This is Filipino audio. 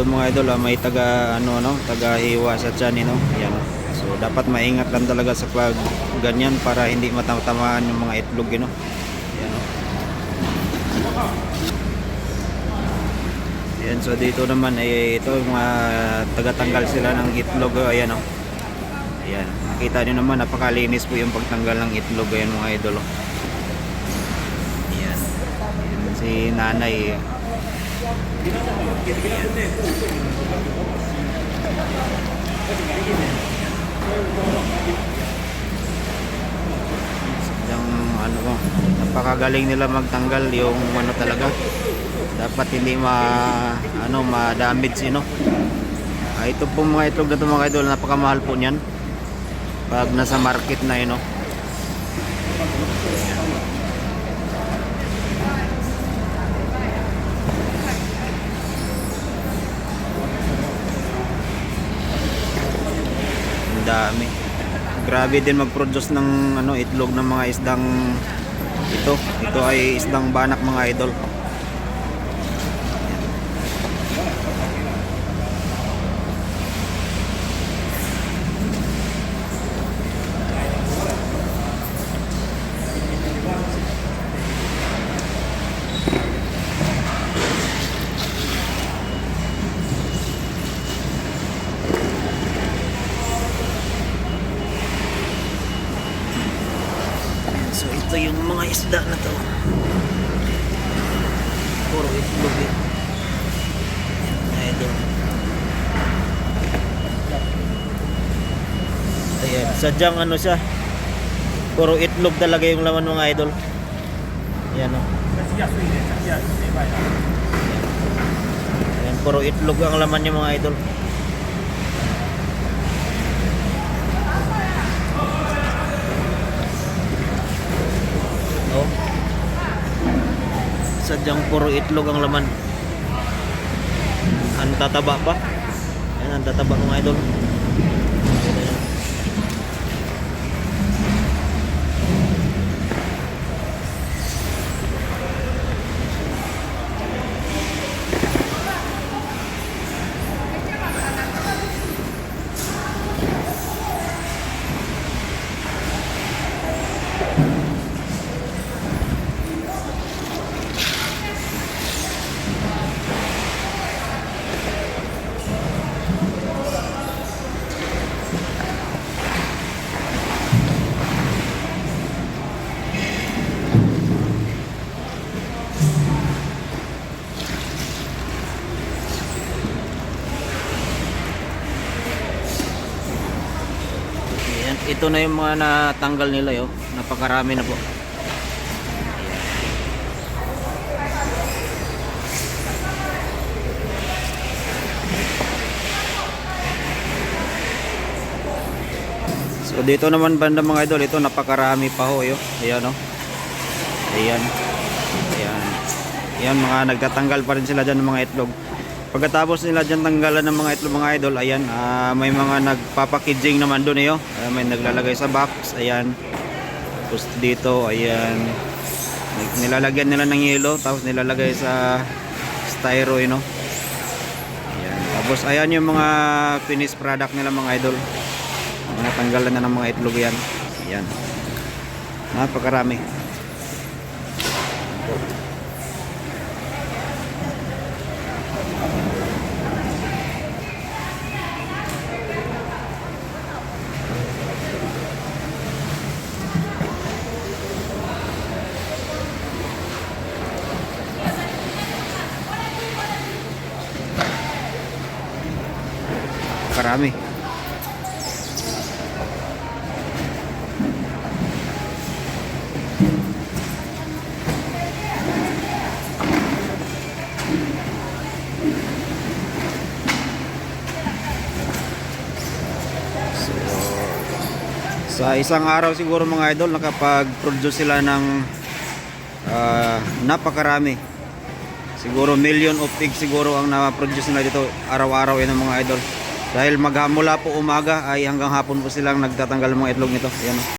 mga idol, ah, may taga ano no, taga hiwa sa tiyan no. Yan. So dapat maingat lang talaga sa pag ganyan para hindi matatamaan yung mga itlog no. Yan. oh. Yan, so dito naman ay ito yung mga tagatanggal sila ng itlog. oh, Ayan oh. Ayan, nakita niyo naman napakalinis po yung pagtanggal ng itlog ayan mga idol. oh. Ayan si nanay. eh. Yung ano mo, napakagaling nila magtanggal yung ano talaga. Dapat hindi ma ano ma-damage no. Ah, ito po mga itlog na ito mga idol, napakamahal po niyan. Pag nasa market na yun, no. Ang dami. Grabe din mag-produce ng ano itlog ng mga isdang ito. Ito ay isdang banak mga idol. So ito yung mga isda na to. Puro itlog eh. Idol. Ayan, sadyang ano siya. Puro itlog talaga yung laman mga idol. Ayan o. Ayan, puro itlog ang laman niya mga idol. Oh. Sadyang puro itlog ang laman. Ang tataba pa. Ayan, ang tataba mga idol. Ayan, ito na yung mga natanggal nila yo. Napakarami na po. So dito naman banda mga idol, ito napakarami pa ho yo. Ayan oh. Ayan. Ayan. Ayan mga nagtatanggal pa rin sila dyan ng mga itlog. Pagkatapos nila dyan tanggalan ng mga itlog mga idol, ayan, ah, may mga nagpapakijing naman doon eh, oh. Ah, may naglalagay sa box, ayan. Tapos dito, ayan. Nilalagyan nila ng yelo, tapos nilalagay sa styro, you know. Ayan. Tapos ayan yung mga finished product nila mga idol. Mga tanggalan na ng mga itlog yan. Ayan. Napakarami. Karami. So, sa isang araw siguro mga idol nakapag-produce sila ng ah, napakarami. Siguro million of eggs siguro ang na-produce nila dito araw-araw yan ng mga idol. Dahil magmula po umaga ay hanggang hapon po silang nagtatanggal ng mga itlog nito. Ayan.